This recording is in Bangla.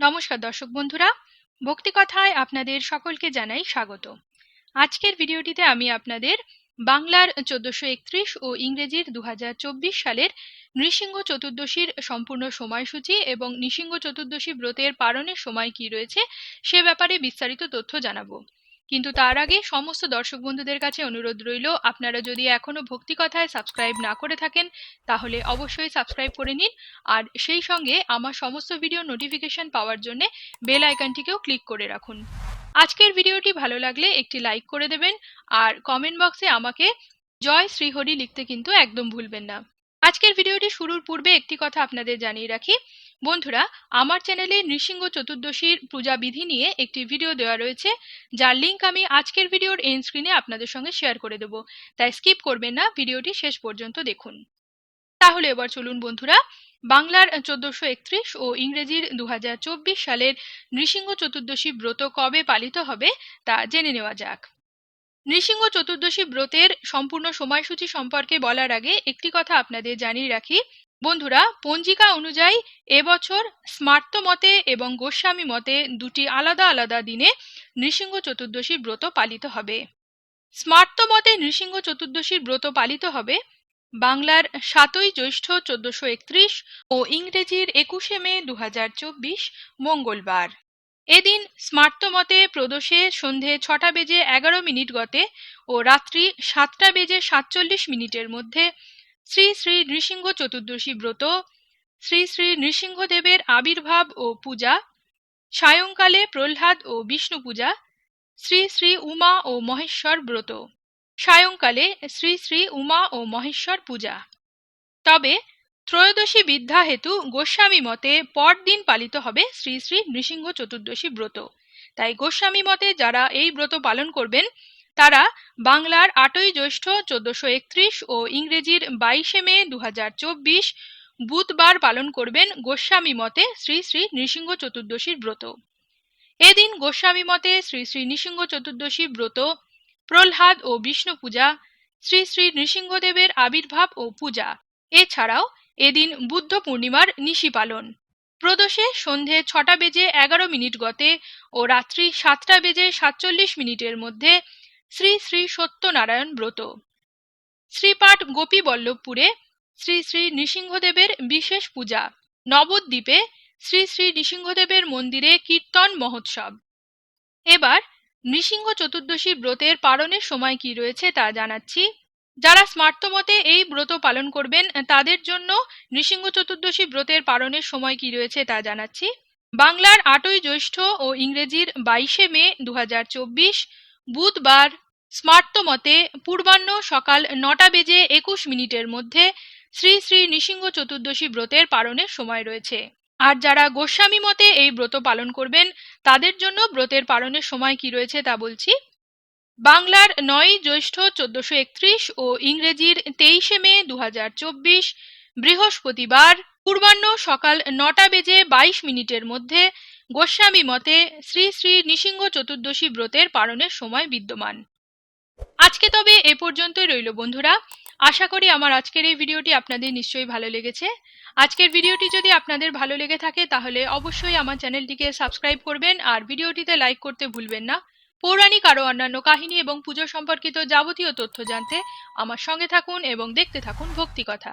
নমস্কার দর্শক বন্ধুরা, ভক্তি কথায় আপনাদের সকলকে জানাই স্বাগত। আজকের ভিডিওটিতে আমি আপনাদের বাংলার চোদ্দশো একত্রিশ ও ইংরেজির দু হাজার চব্বিশ সালের নৃসিংহ চতুর্দশীর সম্পূর্ণ সময়সূচি এবং নৃসিংহ চতুর্দশী ব্রতের পালনের সময় কি রয়েছে সে ব্যাপারে বিস্তারিত তথ্য জানাব। কিন্তু তার আগে সমস্ত দর্শক বন্ধুদের কাছে অনুরোধ রইল, আপনারা যদি এখনও ভক্তি কথায় সাবস্ক্রাইব না করে থাকেন, তাহলে অবশ্যই সাবস্ক্রাইব করে নিন। আর সেই সঙ্গে আমার সমস্ত ভিডিও নোটিফিকেশন পাওয়ার জন্য বেল আইকনটিকেও ক্লিক করে রাখুন। আজকের ভিডিওটি ভালো লাগলে একটি লাইক করে দেবেন, আর কমেন্ট বক্সে আমাকে জয় শ্রীহরি লিখতে কিন্তু একদম ভুলবেন না। আজকের ভিডিওটি শুরুর পূর্বে একটি কথা আপনাদের জানিয়ে রাখি বন্ধুরা, আমার চ্যানেলে নৃসিংহ চতুর্দশীর পূজা বিধি নিয়ে একটি ভিডিও দেওয়া রয়েছে। যার লিংক আমি আজকের ভিডিওর এন্ড স্ক্রিনে আপনাদের সঙ্গে শেয়ার করে দেবো। তাই স্কিপ করবেন না, ভিডিওটি শেষ পর্যন্ত দেখুন। তাহলে এবার চলুন বন্ধুরা, বাংলার চোদ্দশো একত্রিশ ও ইংরেজির দু হাজার চব্বিশ সালের নৃসিংহ চতুর্দশী ব্রত কবে পালিত হবে, তা জেনে নেওয়া যাক। নৃসিংহ চতুর্দশী ব্রতের সম্পূর্ণ সময়সূচি সম্পর্কে বলার আগে একটি কথা আপনাদের জানিয়ে রাখি। বন্ধুরা, পঞ্জিকা অনুযায়ী এবছর স্মার্ত মতে এবং গোস্বামী মতে দুটি আলাদা আলাদা দিনে নৃসিংহ চতুর্দশীর ব্রত পালিত হবে। স্মার্ত মতে নৃসিংহ চতুর্দশীর ব্রত পালিত হবে বাংলার সাতই জ্যৈষ্ঠ চোদ্দশো একত্রিশ ও ইংরেজির একুশে মে দু হাজার চব্বিশ মঙ্গলবার। এদিন স্মার্ত মতে প্রদোষে সন্ধে ছটা বেজে এগারো মিনিট গতে ও রাত্রি সাতটা বেজে সাতচল্লিশ মিনিটের মধ্যে শ্রী শ্রী নৃসিংহ চতুর্দশী ব্রত, শ্রী শ্রী নৃসিংহদেবের আবির্ভাব ও পূজা, সায়ংকালে প্রহ্লাদ ও বিষ্ণু পূজা, শ্রী শ্রী উমা ও মহেশ্বর ব্রত, সায়ংকালে শ্রী শ্রী উমা ও মহেশ্বর পূজা। তবে ত্রয়োদশী বিদ্যা হেতু গোস্বামী মতে পরদিন পালিত হবে শ্রী শ্রী নৃসিংহ চতুর্দশী ব্রত। তাই গোস্বামী মতে যারা এই ব্রত পালন করবেন তারা বাংলার আটই জ্যৈষ্ঠ চোদ্দশো একত্রিশ ও ইংরেজির বাইশে মে দু বুধবার পালন করবেন গোস্বামী মতে শ্রী শ্রী নৃসিংহ চতুর্দশীর ব্রত। এদিন গোস্বামী মতে শ্রী শ্রী নৃসিংহ চতুর্দশী ব্রত, প্রহ্লাদ ও বিষ্ণু পূজা, শ্রী শ্রী নৃসিংহদেবের আবির্ভাব ও পূজা। এছাড়াও এদিন বুদ্ধ পূর্ণিমার নিশি পালন। প্রদোষে সন্ধে ছটা বেজে এগারো মিনিট গতে ও রাত্রি সাতটা বেজে সাতচল্লিশ মিনিটের মধ্যে শ্রী শ্রী সত্যনারায়ণ ব্রত। শ্রীপাঠ গোপীবল্লভপুরে শ্রী শ্রী নৃসিংহদেবের বিশেষ পূজা। নবদ্বীপে শ্রী শ্রী নৃসিংহদেবের মন্দিরে কীর্তন মহোৎসব। এবার নৃসিংহ চতুর্দশী ব্রতের পালনের সময় কি রয়েছে তা জানাচ্ছি। যারা স্মার্তমতে এই ব্রত পালন করবেন, তাদের জন্য নৃসিংহ চতুর্দশী ব্রতের পালনের সময় কি রয়েছে তা জানাচ্ছি। বাংলার আটই জ্যৈষ্ঠ ও ইংরেজির বাইশে মে দু হাজার চব্বিশ বুধবার স্মার্ত মতে পূর্বাহ্ন সকাল নটা বেজে একুশ মিনিটের মধ্যে শ্রী শ্রী নৃসিংহ চতুর্দশী ব্রতের পালনের সময় রয়েছে। আর যারা গোস্বামী মতে এই ব্রত পালন করবেন, তাদের জন্য ব্রতের পালনের সময় কি রয়েছে তা বলছি। বাংলার নয় জ্যৈষ্ঠ চোদ্দশো একত্রিশ ও ইংরেজির তেইশে মে দু হাজার চব্বিশ বৃহস্পতিবার পূর্বাহ্ন সকাল নটা বেজে বাইশ মিনিটের মধ্যে গোস্বামী মতে শ্রী শ্রী নৃসিংহ চতুর্দশী ব্রতের পালনের সময় বিদ্যমান। আজকে তবে এ পর্যন্তই রইল বন্ধুরা। আশা করি আমার আজকের এই ভিডিওটি আপনাদের নিশ্চয়ই ভালো লেগেছে। আজকের ভিডিওটি যদি আপনাদের ভালো লেগে থাকে তাহলে অবশ্যই আমার চ্যানেলটিকে সাবস্ক্রাইব করবেন আর ভিডিওটিতে লাইক করতে ভুলবেন না। পৌরাণিক আরও অন্যান্য কাহিনী এবং পুজো সম্পর্কিত যাবতীয় তথ্য জানতে আমার সঙ্গে থাকুন এবং দেখতে থাকুন ভক্তি কথা।